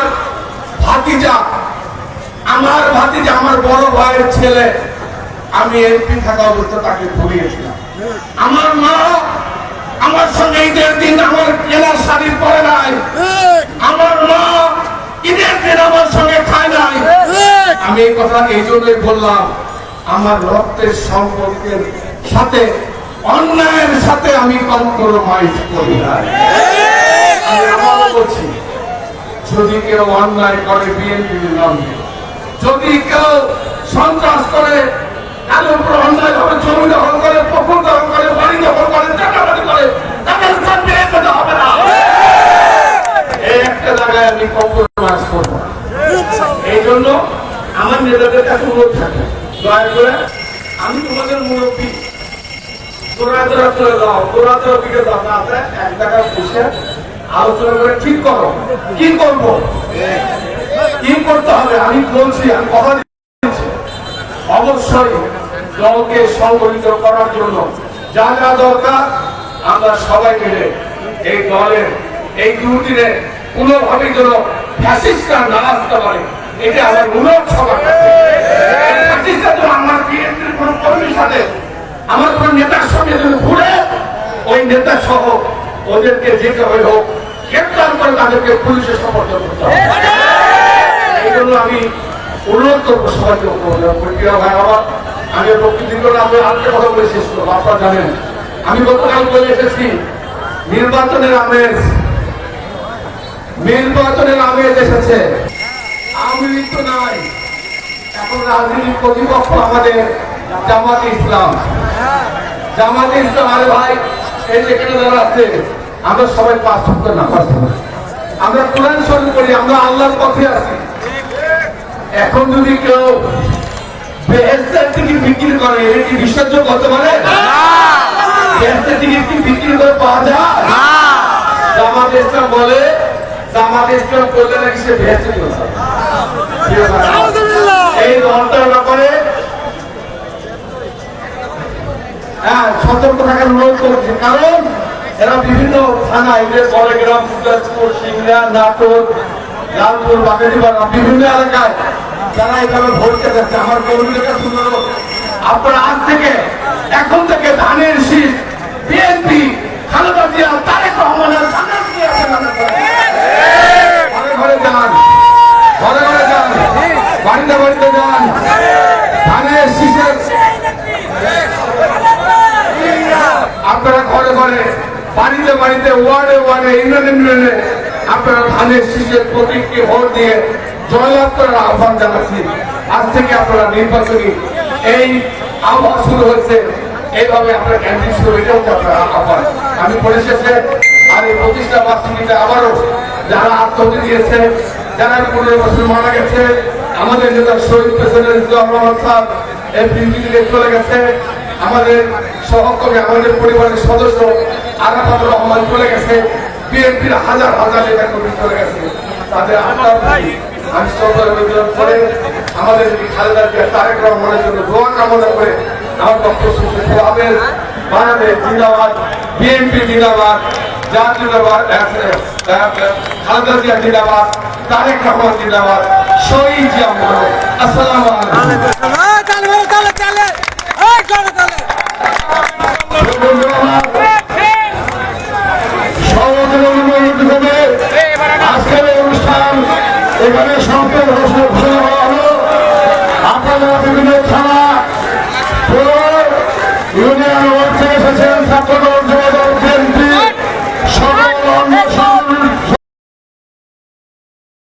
আমার ভাতিজা আমার ভাতিজা, আমার বড় ভাইয়ের ছেলে, আমি এমপি থাকা অবস্থা তাকে ভুলিয়েছিলাম। আমার মা আমার সঙ্গে ঈদের দিন আমার কেনার শাড়ি পরে নাই। আমার মা ঈদের দিন আমার সঙ্গে খায় নাই। আমি এই কথা এই জন্যই বললাম, আমার রক্তের সম্পর্কের সাথে, অন্যায়ের সাথে আমি কম্প্রোমাইজ করি না আমি আবারও বলছি যদি কেউ অন্যায় করে বিএনপির নামে যদি কেউ সন্ত্রাস করে এই আমি জন্য আমার কাছে থাকে করে আমি তোমাদের মুরব্বী। তোরা তোরা চলে যাও তোরা তোরা দিকে না এক জায়গায় বসে আলোচনা করে ঠিক করো। কি করব? কি করতে হবে? আমি বলছি, আমি কথা দিচ্ছি। অবশ্যই দলকে সংগঠিত করার জন্য যা যা দরকার, আমরা সবাই মিলে এই দলের, এই দুদিনে কোনোভাবেই যেন ফ্যাসিস্টরা না আসতে পারে, এটা আমার অনুরোধ সবার কাছে। আমার বিএনপির কোনো কর্মীর সাথে, আমার কোন নেতার সঙ্গে যদি ঘুরে, ওই নেতা সহ ওদেরকে যেতে হয় হোক গ্রেপ্তার করে তাদেরকে পুলিশে সমর্থন করতে হবে। এই জন্য আমি অনুরোধ করব সবাইকে প্রিয় ভাই আমার আমি প্রকৃতির জন্য আমি আরেকটা কথা বলে শেষ করব। আপনারা জানেন, আমি গতকাল বলে এসেছি, নির্বাচনের আমেজ নির্বাচনের আমেজ এসেছে। লীগ তো নাই। এখন রাজনীতির প্রতিপক্ষ আমাদের জামাত ইসলাম। জামাত ইসলাম আরে ভাই, এই যেখানে আছে আমরা সবাই পাঁচ সপ্তাহ নামাজ পড়ি। আমরা কোরআন শরীফ করি আমরা আল্লাহর পথে আছি। এখন যদি কেউ টিকিট বিক্রি করে এটা কি বিশ্বাসযোগ্য হতে পারে? টিকিট কি বিক্রি করে পাওয়া যায়? জামাত ইসলাম বলে জামাত ইসলাম করলে নাকি সে এই দলটার ব্যাপারে হ্যাঁ সতর্ক থাকার অনুরোধ করছি। কারণ এরা বিভিন্ন থানা, এদের বড়গ্রাম ফুটাজপুর সিংড়া, নাটোর, লালপুর বাগেরিপাড়া বিভিন্ন এলাকায় যারা এভাবে ভোট কেটেছে আমার কর্মীদের অনুরোধ আপনারা আজ থেকে, এখন থেকে ধানের শীত বিএনপি, খালেদা জিয়া, তারেক রহমানের। ঘরে ঘরে যান, ঘরে ঘরে যান, বাড়িতে বাড়িতে যান ধানের শীষের আপনারা ঘরে ঘরে বাড়িতে বাড়িতে, ওয়ার্ডে ওয়ার্ডে ইউনিয়নে ইউনিয়নে আপনারা ধানের শীষের প্রতীককে ভোট দিয়ে জয়লাভ করার আহ্বান জানাচ্ছি। আজ থেকে আপনারা নির্বাচনী এই আহ্বান শুরু হচ্ছে এইভাবে আপনারা ক্যান্ডিড শুরু এটা হচ্ছে আপনার আহ্বান। আমি পরিশেষে আর এই প্রতিষ্ঠা বার্ষিকীতে আবারও যারা আত্মহত্যা দিয়েছে, যারা পনেরো বছর মারা গেছে, আমাদের নেতা শহীদ প্রেসিডেন্ট জিয়াউর রহমান সাহেব এই পৃথিবী থেকে চলে গেছে। আমাদের সহকর্মী, আমাদের পরিবারের সদস্য আরাফাত রহমান চলে গেছে। বিএনপির হাজার হাজার নেতা কর্মী চলে গেছে। তাদের আপনার আমি শ্রদ্ধা নিবেদন করে আমাদের খালেদা জিয়া তারেক রহমানের জন্য দোয়া কামনা করে আমার বক্তব্য শুনতে আবেদ বাংলাদেশ জিন্দাবাদ, বিএনপি জিন্দাবাদ জাতীয়তাবাদ খালেদা জিয়া জিন্দাবাদ, তারেক রহমান জিন্দাবাদ, শহীদ জিয়া আসসালামু আলাইকুম চালে চালে চালে এই চলে চলে আজকের এই অনুষ্ঠান এখানে সংকেত ঘোষণা ঘোষণা করা হলো। আপনারা বিভিন্ন থানা ইউনিয়ন ওয়ার্ড থেকে এসেছেন ছাত্র